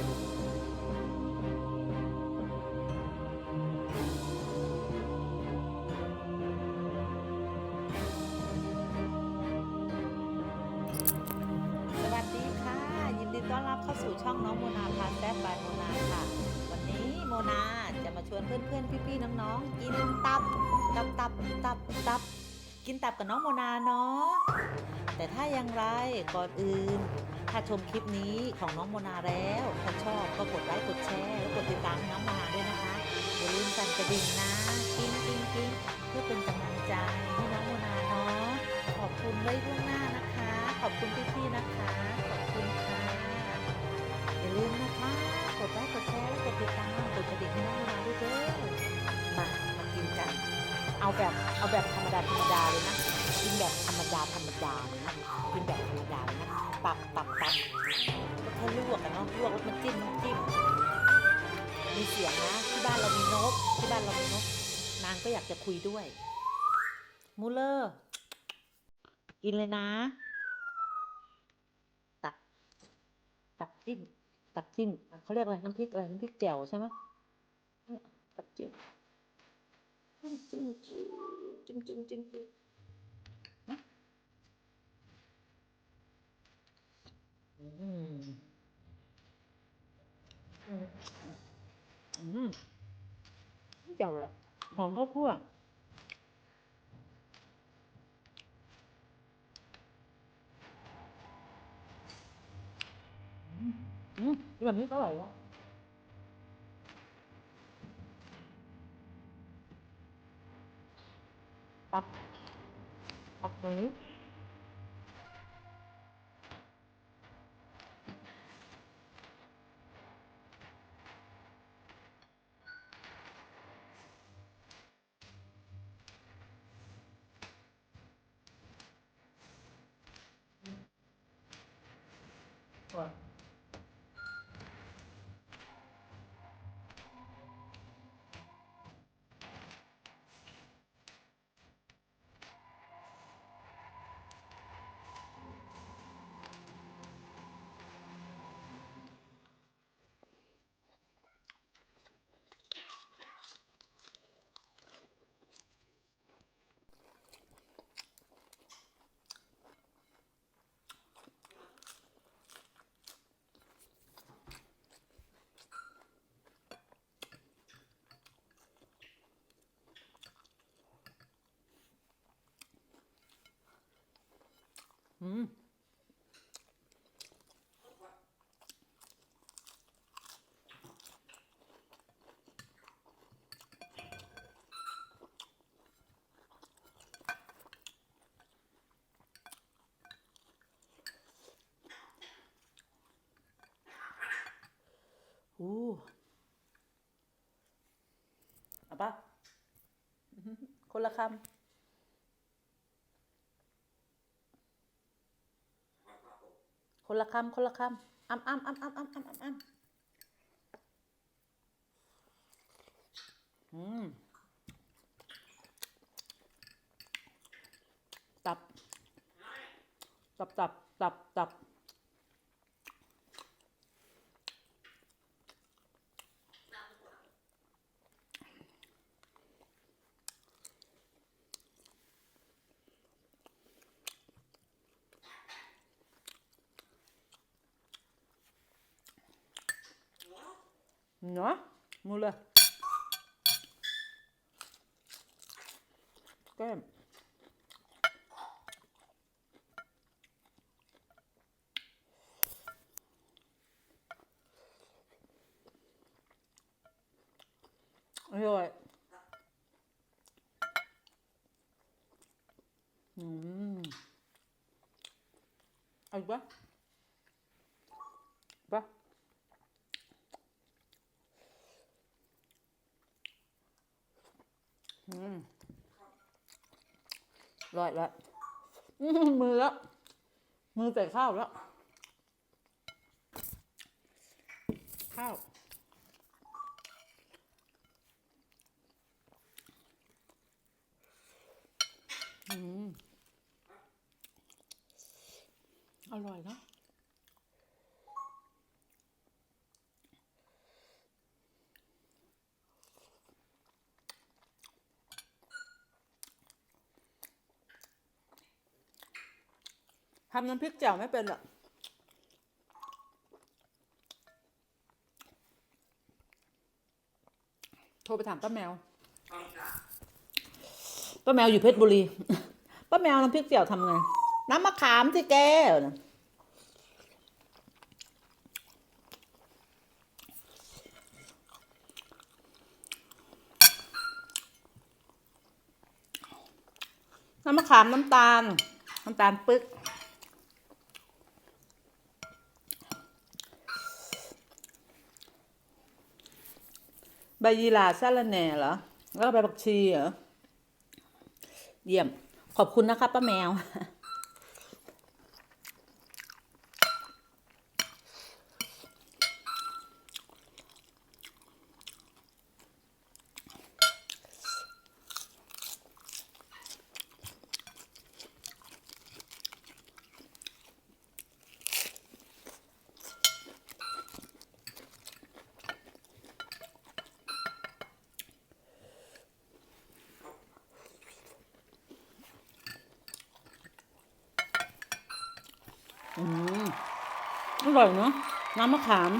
สวัสดีค่ะ ยินดีต้อนรับเข้าสู่ช่องน้องโมนาพาแซ่บบายโมนาค่ะ วันนี้โมนาจะมาชวนเพื่อนๆพี่ๆน้องๆกินตับตับตับตับตับ กินตับกับน้องโมนาเนาะแต่ถ้าอย่างไรก่อนอื่น ถ้าชมคลิปนี้ของน้องโมนาแล้วถ้าชอบก็กดไลค์กดแชร์และกดติดตามให้น้องโมนาด้วยนะคะอย่าลืมสั่นกระดิ่งนะกิ้งกิ้งกิ้งเพื่อเป็นกำลังใจให้น้องโมนาเนาะขอบคุณไว้ล่วงหน้านะคะ ขอบคุณพี่ๆนะคะ ขอบคุณค่ะอย่าลืมนะคะกดไลค์กดแชร์และกดติดตามกดกระดิ่งให้น้องโมนาด้วยเด้อมามากินกัน เอาแบบเอาแบบธรรมดาธรรมดาเลยนะ อยากจะคุยด้วย มูเลอร์ กินเลยนะ ตัก ตักจิ้มตักจิ้มเขาเรียกอะไรน้ำพริกอะไรน้ำพริกแจ่วใช่ไหมตักจิ้มจิ้มจิ้มจิ้มจิ้มจิ้มจิ้มนะอืมอืมอืมแจ่วเลย หอมข้าวคั่วอืมแบบนี้ก็อร่อยวะปักปักนี้ก่ what อืมอู้เอาปะคนละคำ คนละคำคนละคำอ้ำอ้ำอ้ำอ้ำอ้ำอ้ำอ้ำอ้ำอืมตับ ตับตับตับตับ Nó, mua lên. Kem. Rồi. Uhm. Ăn quá. ร้อยแล้วอื้อหือมือแล้วมือใส่ข้าวแล้ว ข้าวอืมอร่อยเนอะ ทำน้ำพริกแจ่วไม่เป็นหรอกโทรไปถามป้าแมว ป้าแมวอยู่เพชรบุรี ป้าแมวน้ำพริกแจ่วทำไง น้ำมะขามที่แกนะน้ำมะขามน้ำตาล น้ำตาลปึ๊ก ใบยีราซาลาแหน่เหรอ แล้วก็ใบผักชีเหรอ เยี่ยม ขอบคุณนะคะป้าแมว อืมอ ร่อยเนาะน้ำมะขาม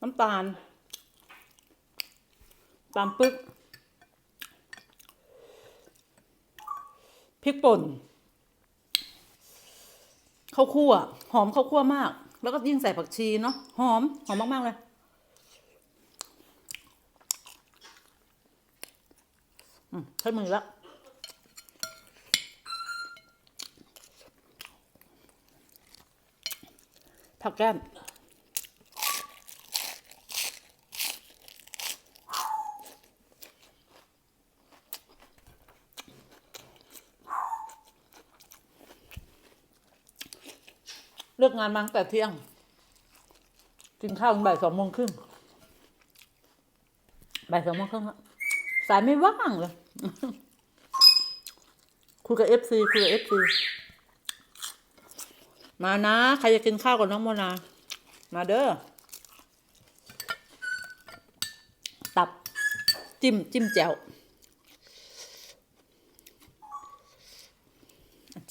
น้ำตาลตามปึ๊กพริกป่นข้าวคั่ว หอมข้าวคั่วมาก แล้วก็ยิ่งใส่ผักชีเนาะหอม หอมมาก ๆ เลยใช้มือแล้ว ผักแก้มเลิกงานมาตั้งแต่เที่ยง กินข้าวบ่ายสองโมงครึ่งบ่ายสองโมงครึ่งสายไม่ว่างเลยคุยกับเอฟซีคุยกับเอฟซี มานะ ใครจะกินข้าวกับน้องโมนา มาเด้อ ตับจิ้มจิ้มแจ่ว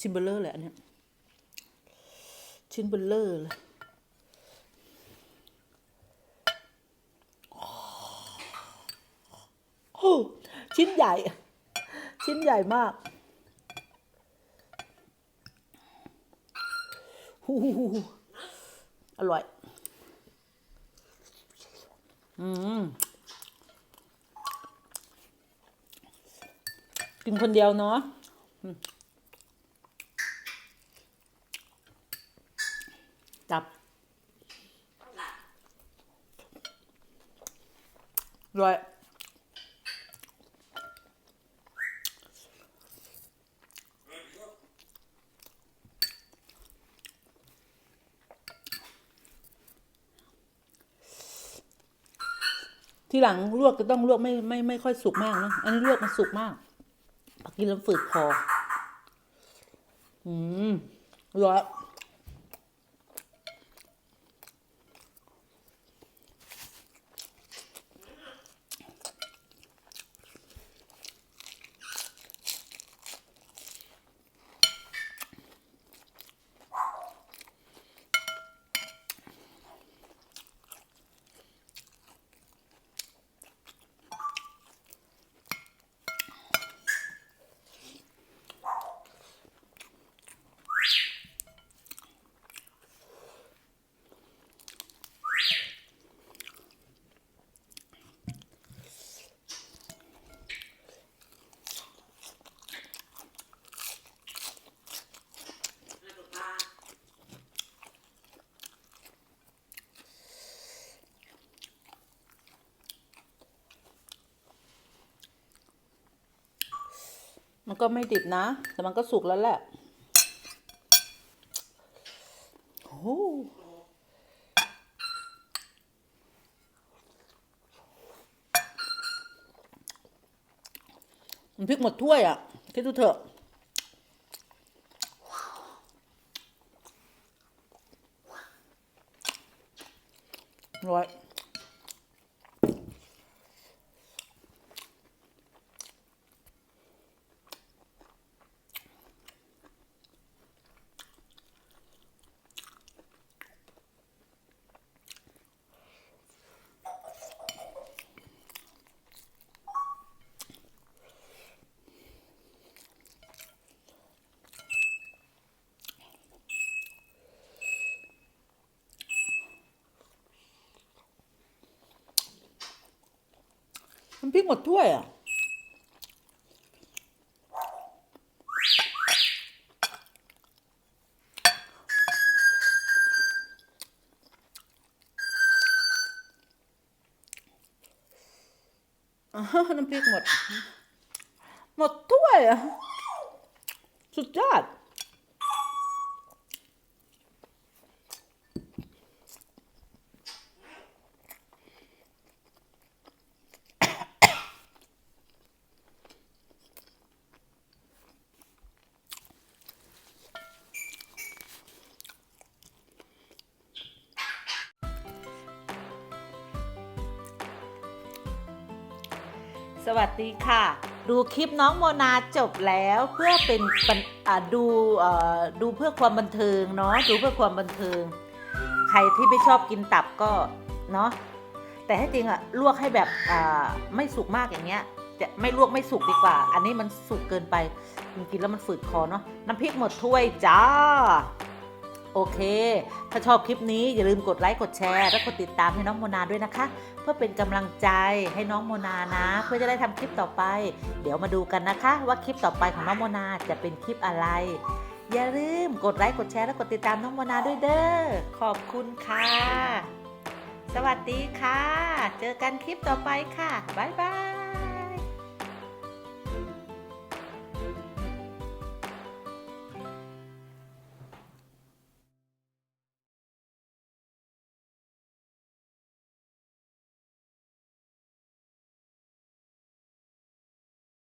ชิ้นเบลเลอร์เลยอันเนี้ยชิ้นเบลเลอร์เลยโอ้ชิ้นใหญ่ ชิ้นใหญ่มาก หูหูหูอร่อย อืม กินคนเดียวเนาะอืมจับอร่อย ที่หลังลวกจะต้องลวกไม่ไม่ไม่ค่อยสุกมากนะอันนี้ลวกมันสุกมากพอกินแล้วฝืดคออืมอร่อย มันก็ไม่ดิบนะ แต่มันก็สุกแล้วแหละโอ้โหมันพริกหมดถ้วยอะ คิดดูเถอะร้ น้ำพริกหมดถ้วยอะน้ำพริกหมด หมดถ้วยอะสุดยอด สวัสดีค่ะ ดูคลิปน้องโมนาจบแล้วเพื่อเป็นปนดูดูเพื่อความบันเทิงเนาะดูเพื่อความบันเทิง ใครที่ไม่ชอบกินตับก็เนาะแต่ให้จริงอะลวกให้แบบไม่สุกมากอย่างเงี้ยจะไม่ลวกไม่สุกดีกว่า อันนี้มันสุกเกินไปมันกินแล้วมันฝืดคอเนาะน้ำพริกหมดถ้วยจ้า โอเค ถ้าชอบคลิปนี้อย่าลืมกดไลค์กดแชร์และกดติดตามให้น้องโมนาด้วยนะคะ เพื่อเป็นกำลังใจให้น้องโมนานะ เพื่อจะได้ทำคลิปต่อไป เดี๋ยวมาดูกันนะคะ ว่าคลิปต่อไปของน้องโมนาจะเป็นคลิปอะไร อย่าลืมกดไลค์กดแชร์และกดติดตามน้องโมนาด้วยเด้อขอบคุณค่ะ สวัสดีค่ะ เจอกันคลิปต่อไปค่ะบ๊ายบาย